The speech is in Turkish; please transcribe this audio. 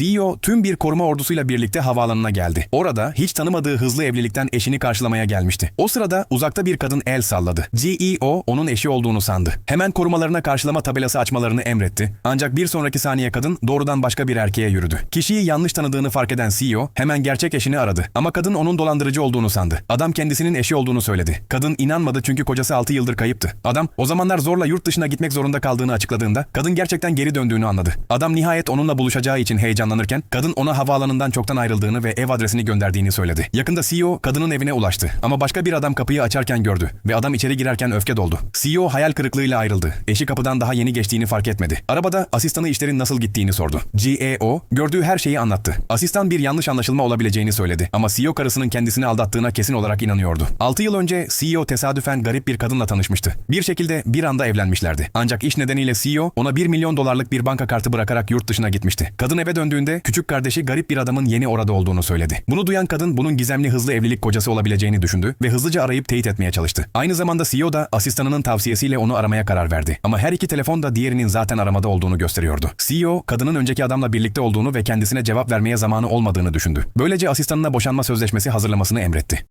CEO tüm bir koruma ordusuyla birlikte havaalanına geldi. Orada hiç tanımadığı hızlı evlilikten eşini karşılamaya gelmişti. O sırada uzakta bir kadın el salladı. GEO onun eşi olduğunu sandı. Hemen korumalarına karşılama tabelası açmalarını emretti. Ancak bir sonraki saniye kadın doğrudan başka bir erkeğe yürüdü. Kişiyi yanlış tanıdığını fark eden CEO hemen gerçek eşini aradı. Ama kadın onun dolandırıcı olduğunu sandı. Adam kendisinin eşi olduğunu söyledi. Kadın inanmadı çünkü kocası 6 yıldır kayıptı. Adam o zamanlar zorla yurt dışına gitmek zorunda kaldığını açıkladığında kadın gerçekten geri döndüğünü anladı. Adam nihayet onunla buluşacağı için heyecanlanırken kadın ona havaalanından çoktan ayrıldığını ve ev adresini gönderdiğini söyledi. Yakında CEO kadının evine ulaştı ama başka bir adam kapıyı açarken gördü ve adam içeri girerken öfke doldu. CEO hayal kırıklığıyla ayrıldı. Eşi kapıdan daha yeni geçtiğini fark etmedi. Arabada asistanı işlerin nasıl gittiğini sordu. GEO gördüğü her şeyi anlattı. Asistan bir yanlış anlaşılma olabileceğini söyledi ama CEO karısının kendisini aldattığına kesin olarak inanıyordu. 6 yıl önce CEO tesadüfen garip bir kadınla tanışmıştı. Bir şekilde bir anda evlenmişlerdi. Ancak iş nedeniyle CEO ona 1 milyon dolarlık bir banka kartı bırakarak yurt dışına gitmişti. Kadın eve döndüğünde küçük kardeşi garip bir adamın yeni orada olduğunu söyledi. Bunu duyan kadın bunun gizemli hızlı evlilik kocası olabileceğini düşündü ve hızlıca arayıp teyit etmeye çalıştı. Aynı zamanda CEO da asistanının tavsiyesiyle onu aramaya karar verdi. Ama her iki telefon da diğerinin zaten aramada olduğunu gösteriyordu. CEO kadının önceki adamla birlikte olduğunu ve kendisine cevap vermeye zamanı olmadığını düşündü. Böylece asistanına boşanma sözleşmesi hazırlamasını emretti.